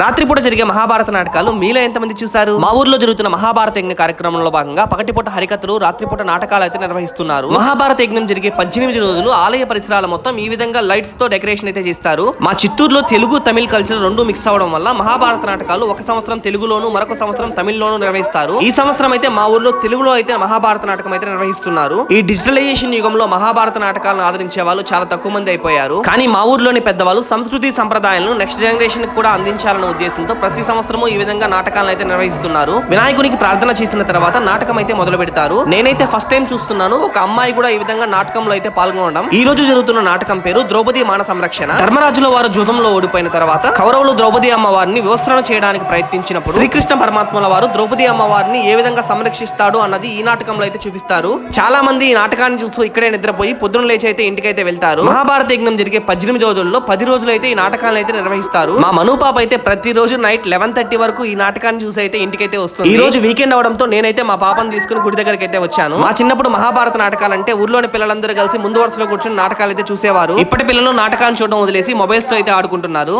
రాత్రిపూట జరిగే మహాభారత నాటకాలు మీలో ఎంతమంది చూశారు? మా ఊర్లో జరుగుతున్న మహాభారత యజ్ఞ కార్యక్రమంలో భాగంగా పగటిపూట హరికథలు రాత్రిపూట నాటకాలు అయితే నిర్వహిస్తున్నారు. మహాభారత యజ్ఞం జరిగే పద్దెనిమిది రోజులు ఆలయ పరిసరాల మొత్తం ఈ విధంగా లైట్స్తో డెకరేషన్ అయితే చేస్తారు. మా చిత్తూరులో తెలుగు తమిళ్ కల్చర్ రెండు మిక్స్ అవడం వల్ల మహాభారత నాటకాలు ఒక సంవత్సరం తెలుగులోను మరొక సంవత్సరం తమిళ్ళోను నిర్వహిస్తారు. ఈ సంవత్సరం అయితే మా ఊర్లో తెలుగులో అయితే మహాభారత నాటకం అయితే నిర్వహిస్తున్నారు. ఈ డిజిటలైజేషన్ యుగంలో మహాభారత నాటకాలను ఆదరించే వాళ్ళు చాలా తక్కువ మంది అయిపోయారు. కానీ మా ఊర్లోని పెద్దవాళ్ళు సంస్కృతి సంప్రదాయాలను నెక్స్ట్ జనరేషన్కి కూడా అందించాలని ఉద్దేశంతో ప్రతి సంవత్సరము ఈ విధంగా నాటకాలను అయితే నిర్వహిస్తున్నారు. వినాయకునికి ప్రార్థన చేసిన తర్వాత నాటకం అయితే మొదలు పెడతారు. నేనైతే ఫస్ట్ టైం చూస్తున్నాను. ఒక అమ్మాయి కూడా ఈ విధంగా నాటకంలో అయితే పాల్గొనడం. ఈ రోజు జరుగుతున్న నాటకం పేరు ద్రౌపది మాన సంరక్షణ. ధర్మరాజుల వారు జూదంలో ఓడిపోయిన తర్వాత కౌరవులు ద్రౌపది అమ్మవారిని వివస్త్రణ చేయడానికి ప్రయత్నించినప్పుడు శ్రీకృష్ణ పరమాత్మల వారు ద్రౌపది అమ్మవారిని ఏ విధంగా సంరక్షిస్తాడు అన్నది ఈ నాటకంలో అయితే చూపిస్తారు. చాలా మంది ఈ నాటకాన్ని చూస్తూ ఇక్కడే నిద్రపోయి పొద్దున లేచి అయితే ఇంటికైతే వెళ్తారు. మహాభారత యజ్ఞం జరిగే పద్దెనిమిది రోజుల్లో పది రోజులు అయితే ఈ నాటకాలను అయితే నిర్వహిస్తారు. మా మనుపాప అయితే ప్రతి రోజు నైట్ లెవెన్ థర్టీ వరకు ఈ నాటకాన్ని చూసి అయితే ఇంటికైతే వస్తుంది. ఈ రోజు వీకెండ్ అవడంతో నేనైతే మా పాపను తీసుకుని గుడి దగ్గరికి అయితే వచ్చాను. మా చిన్నప్పుడు మహాభారత నాటకాలంటే ఊర్లోని పిల్లలందరూ కలిసి ముందు వరుసలో కూర్చొని నాటకాలు అయితే చూసేవారు. ఇప్పటి పిల్లలు నాటకాలను చూడడం వదిలేసి మొబైల్స్తో అయితే ఆడుకుంటున్నారు.